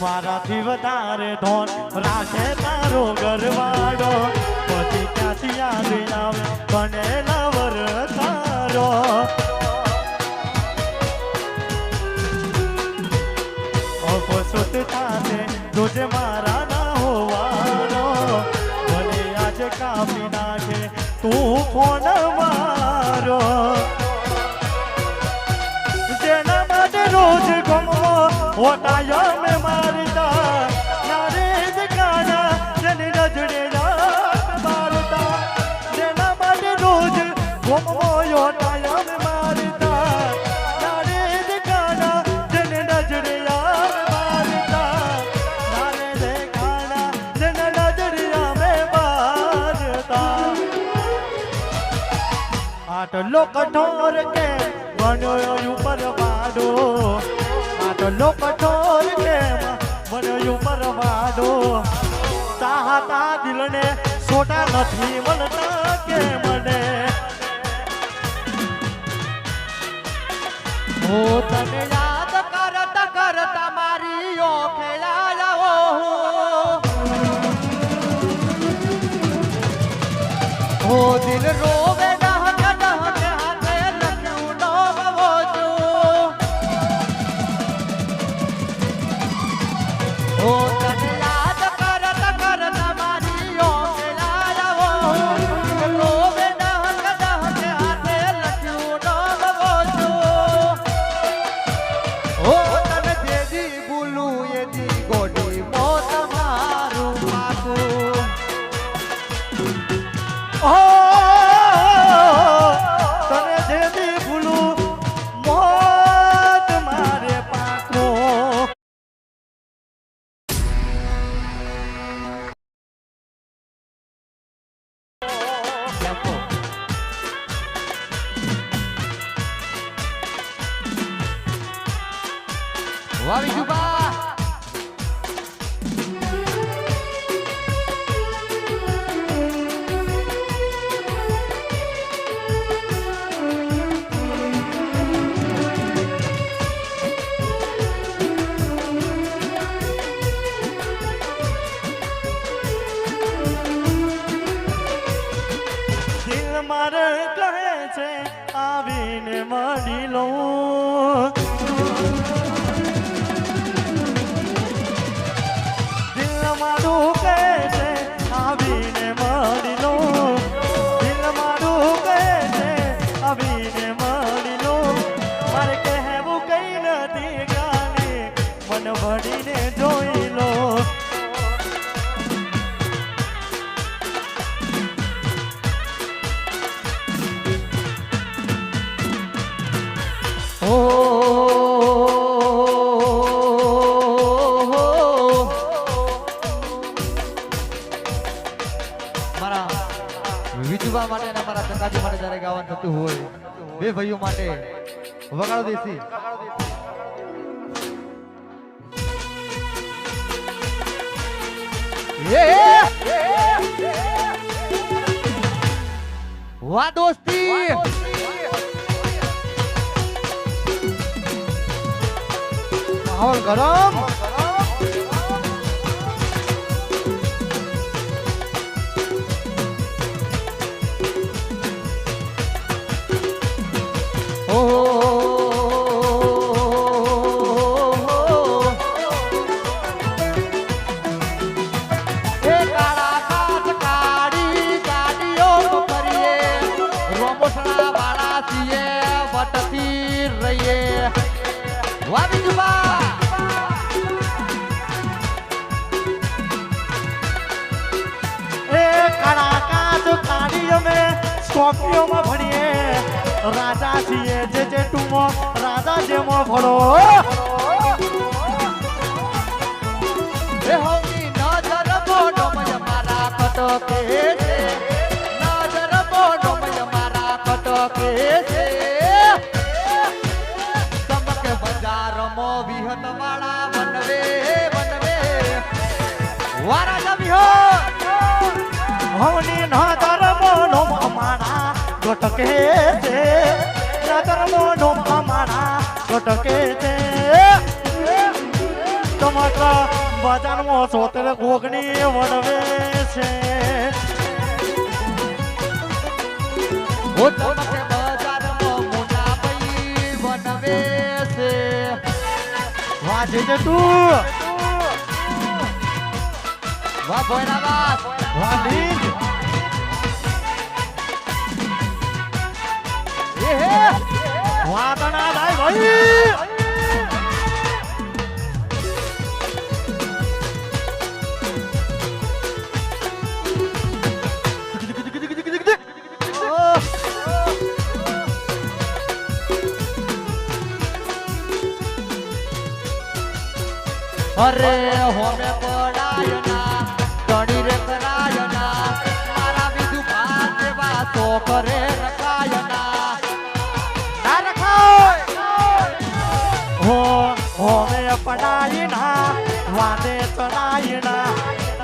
મારાથી વધારે ધોન રાખે તારો ગરવાડો પછી ક્યાંથી યાદ આવે બનેલા વર તારો. હોટાયા મે મારતા નારે દકાના જેને રજડે રાત મારતા જેના માટે રોજ ગમવો હોટાયા મે મારતા નારે દકાના જેને રજડે રાત મારતા નારે દકાના જેને રજડે મે મારતા આટલો કઠોર કે બન્યો ઉપર વાડો આટલો કઠોર બન્યો ઉપર વાડો ચાહતા દિલને સોટા નથી મળતા કે મને ઓ તને યાદ કરતા કરતા મારી ઓખે આવ્યો ઓ દિલ રોવે ઓ તને ચકાજી માટે જ્યારે ગાવાનું થતું હોય બે ભાઈઓ માટે વગાડો દેસી વાહ દોસ્તી માહોલ ગરમ વટતી રહીએ. વાવી જુબા. એ કડાકા તો કાઢી અમે સ્કોર્પિયોમાં ભણીએ. રાજા છીએ જે જે ટુમો રાજા જેમો ભણો. મારા કટકે છે. નજર મોઢમય મારા કટકે છે. બજારમો વિહત વાળા વનવે વનવે. વારા જમી હો. હવની નજર મોનો અમારા ગટકે છે. નજર મોનો અમારા ગોટકે છે. ટમાટા બજારમાં સોતેર કોકની વડવે છે. વાજે છે તું. વાહ ભોયરાબાદ વાંધીજ એ હે. વાતના જાય ભાઈ. અરે હોમે પડાયના, તણી રે કરાયના, મારા બીજું ભાત જેવા તો કરે રખાયના. ના રખાય! હો, હોમે પડાઈના વાદે ચડાઈના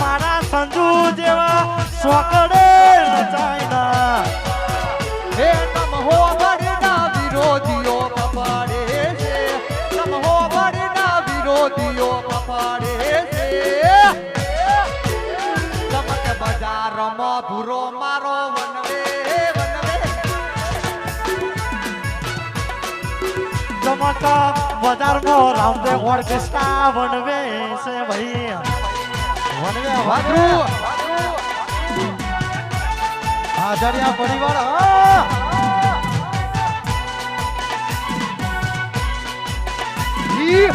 મારા સંજુ જેવા સોકડે રચાઈના હે ભૂરો મારો વનવે વનવે. ચમકા બજારમાં રામદેવ ઓર્કેસ્ટ્રા વનવે છે ભાઈ. વનવે વાદરુ હાજરિયા પરિવાર, હા. ઈ.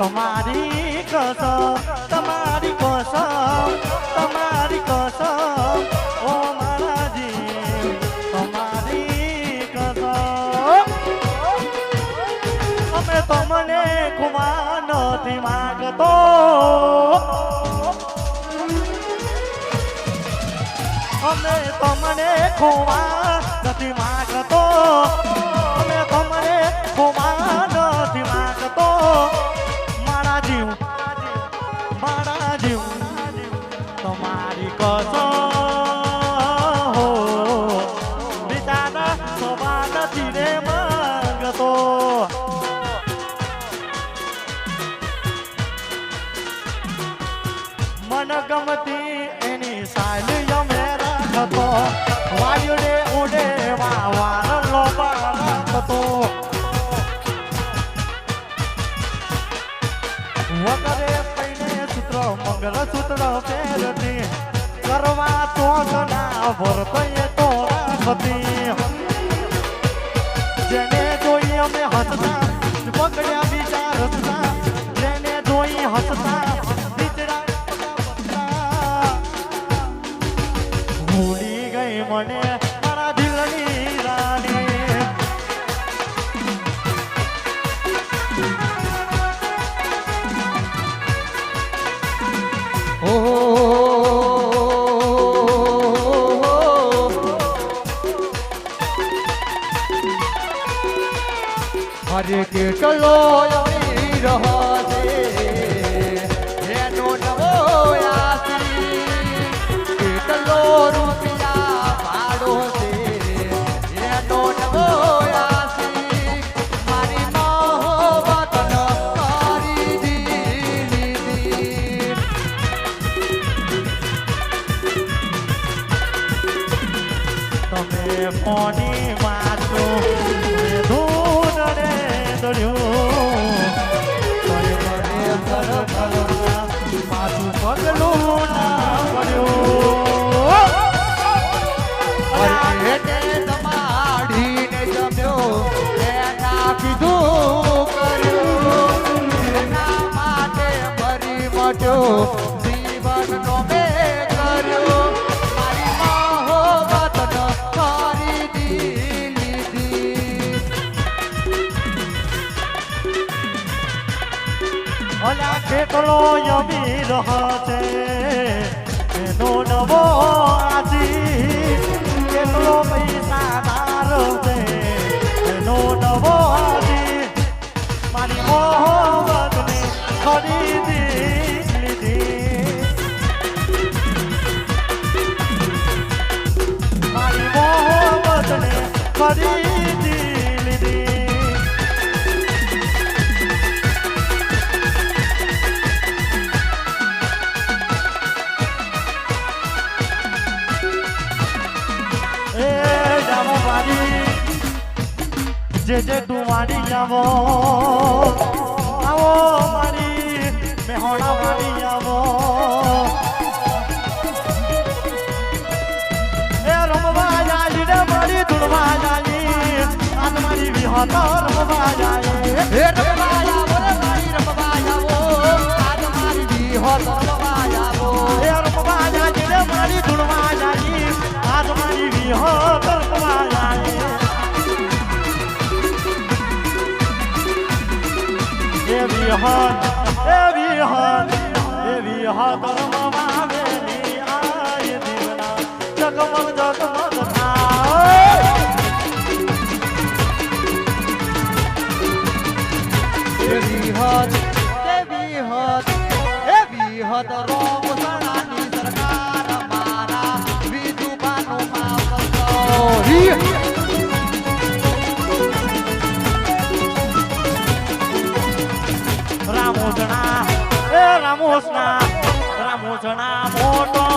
તમારી કસમ તમારી કસમ તમારી કસમ ઓ મારા જીવ તમારી કસમ અમે તમને ખુમા નથી માગતો. અમે તમને ખોવા નથી માંગતો. ગમતી હરે કેટલો અમીર હશે કેટલો યમી રહે એનો નવો આજી કેટલો પૈસા દાર છે એનો નવો આજી મારી મોહમ્મદની ખરીદી જે જે તું મારી આવો આવો મારી મેહોણા મારી આવો. એ રમવા જાય રે મારી ધૂળવા જાય આજ મારી વિહોતો રમવા જાય એ રમવા એ વિહત એ વિહત એ વિહત રમવા વેલી આય દીવના જગમગ જગમગ થાય એ વિહોત તે વિહોત એ વિહોત રોમ સરકાર મારા વિધુબાનું માવતો રી રામોજણા એ રામોસના રામોજણા મોટો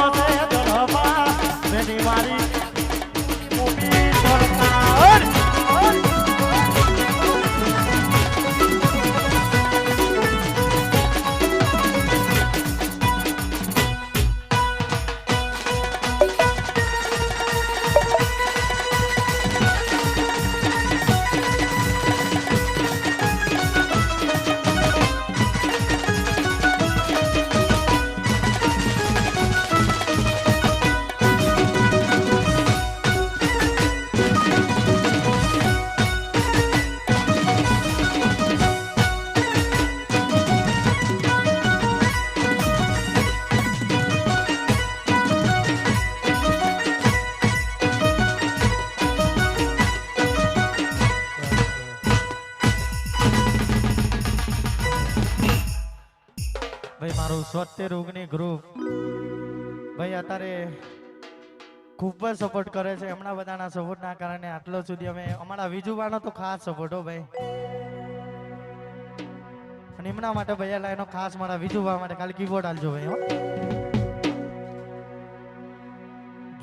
મારું સ્વત્ય રોગની ગ્રુપ ભાઈ, અત્યારે ખૂબ જ સપોર્ટ કરે છે. એમના બધાના સપોર્ટના કારણે આટલો સુધી અમે અમારા વિજુબાનો તો ખાસ સપોર્ટ હો ભાઈ. અને એમના માટે ભાઈ, આ લાઈનો ખાસ મારા વિજુભા માટે ખાલી કીબોર્ડ આલજો ભાઈ, હો.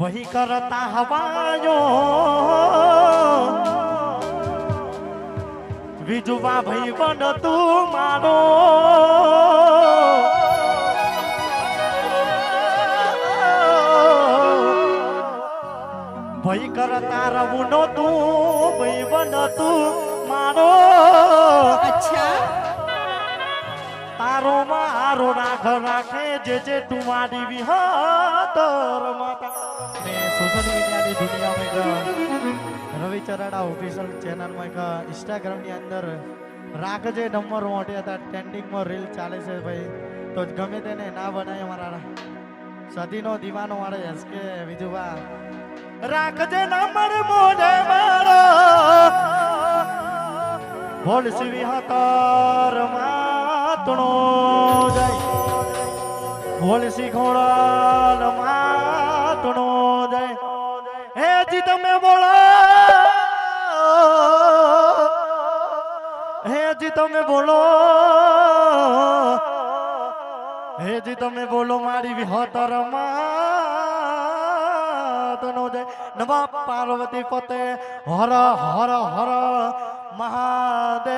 વહી કરતા હવાયો. વિજુભા ભાઈ બન તું મારો. કરતા રવું નો તું ભય બન તું મારો. અચ્છા. તારો મારો રાખ રાખે જે જે તું મારી વિહતર માતા. સોશિયલ મીડિયાની દુનિયામાં રવિ ચરાડા ઓફિશિયલ ચેનલમાં એક ઇન્સ્ટાગ્રામની અંદર રાખજે નંબર મોટે હતા ટ્રેન્ડિંગમાં રીલ ચાલે છે ભાઈ. તો ગમે તેને ના બનાય મારા સદીનો દીવાનો મારે એસકે વિજુભા રાખજે નંબર મોઢે મારો. ભોળ શિવી હતર માતણો જાય. ભોળ શીખોળ માતણો જાય. હે જી તમે બોલો. હે જી તમે બોલો. હે જી તમે બોલો મારી વિહતર માતણો જય નમા પાર્વતી પતે હર હર હર મહાદેવ.